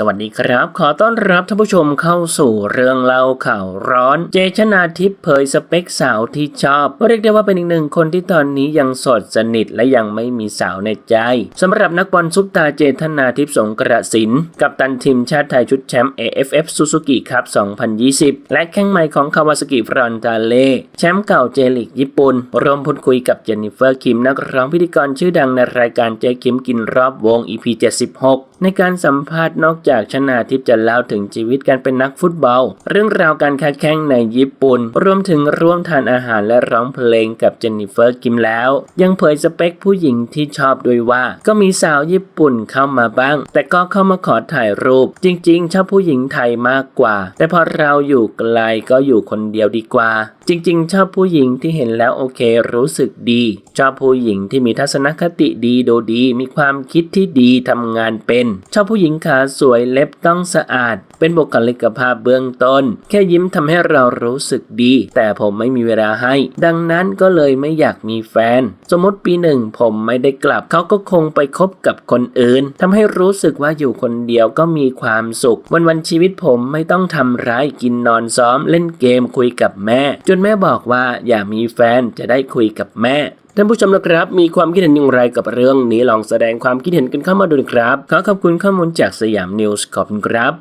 สวัสดีครับ ขอต้อนรับท่านผู้ชมเข้าสู่เรื่องเล่าข่าวร้อน เจชนาทิพย์เผยสเปคสาวที่ชอบเรียกได้ว่าเป็นอีกหนึ่งคนที่ตอนนี้ยังสดสนิทและยังไม่มีสาวในใจสำหรับนักบอลซุปตาเจชนาทิพย์สงกระสิน กับตันทีมชาติไทยชุดแชมป์ AFF Suzuki Cup 2020 และแข้งใหม่ของคาวาสกิฟรอนตาเล่แชมป์เก่าเจลิกญี่ปุ่นรวมพูดคุยกับเจนนิเฟอร์คิมนักร้องพิธีกรชื่อดังในรายการเจคิมกินรอบวง EP 76 ในการสัมภาษณ์นอกจากชนาทิพย์จะเล่าถึงชีวิตการเป็นนักฟุตบอล เรื่องราวการค้าแข่งในญี่ปุ่น รวมถึงร่วมทานอาหารและร้องเพลงกับเจนนิเฟอร์คิมแล้ว ยังเผยสเปคผู้หญิงที่ชอบด้วยว่า ก็มีสาวญี่ปุ่นเข้ามาบ้าง แต่ก็เข้ามาขอถ่ายรูป จริง ๆ ชอบผู้หญิงไทยมากกว่า แต่พอเราอยู่ไกลก็อยู่คนเดียวดีกว่า จริงๆชอบผู้หญิงที่เห็นแล้วโอเค รู้สึกดีชอบผู้หญิงที่มีทัศนคติดีดูดีมีความคิดที่ดีทำงานเป็น ชอบผู้หญิงขาสวยเล็บต้องสะอาด เป็นบุคลิกภาพเบื้องต้น แค่ยิ้มทำให้เรารู้สึกดี แต่ผมไม่มีเวลาให้ ดังนั้นก็เลยไม่อยากมีแฟน สมมติปีหนึ่งผมไม่ได้กลับเขาก็คงไปคบกับคนอื่นทำให้รู้สึกว่าอยู่คนเดียวก็มีความสุข วันวันๆชีวิตผมไม่ต้องทำร้ายกินนอนซ้อมเล่นเกมคุยกับแม่จนแม่บอกว่าอย่ามีแฟนจะได้คุยกับแม่ท่านผู้ชมนะครับ มีความคิดเห็นอย่างไรกับเรื่องนี้ลองแสดงความคิดเห็นกันเข้ามาดูนะครับ ขอขอบคุณข้อมูลจากสยามนิวส์ขอบคุณครับ